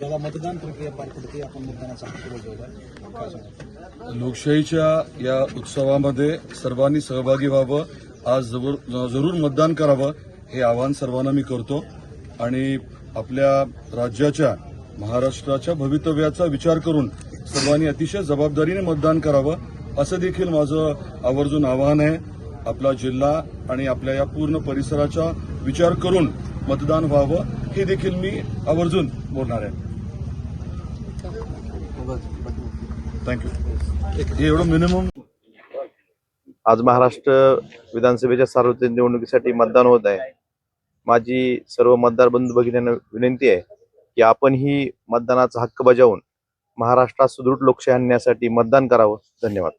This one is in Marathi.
दादा मतदान प्रक्रिया पार पडते आपण मतदानाचा हक्क बजावला. लोकशाहीच्या या उत्सवामध्ये सर्वांनी सहभागी व्हावं. आज जरूर जरूर मतदान करावं हे आवाहन सर्वांना मी करतो. आणि आपल्या राज्याच्या महाराष्ट्राच्या भवितव्याचा विचार करून सर्वांनी अतिशय जबाबदारीने मतदान करावं असं देखील माझं आवर्जून आवाहन आहे. आपला जिल्हा आणि आपल्या या पूर्ण परिसराचा विचार करून मतदान व्हावं हे देखील मी आवर्जून बोलणार आहे. थँक्यू एवढं मिनिमम आज महाराष्ट्र विधानसभेच्या सार्वत्रिक निवडणुकीसाठी मतदान होत आहे. माझी सर्व मतदार बंधू भगिनींना विनंती आहे की आपण ही मतदानाचा हक्क बजावून महाराष्ट्रात सुदृढ लोकशाही आणण्यासाठी मतदान करावं. धन्यवाद.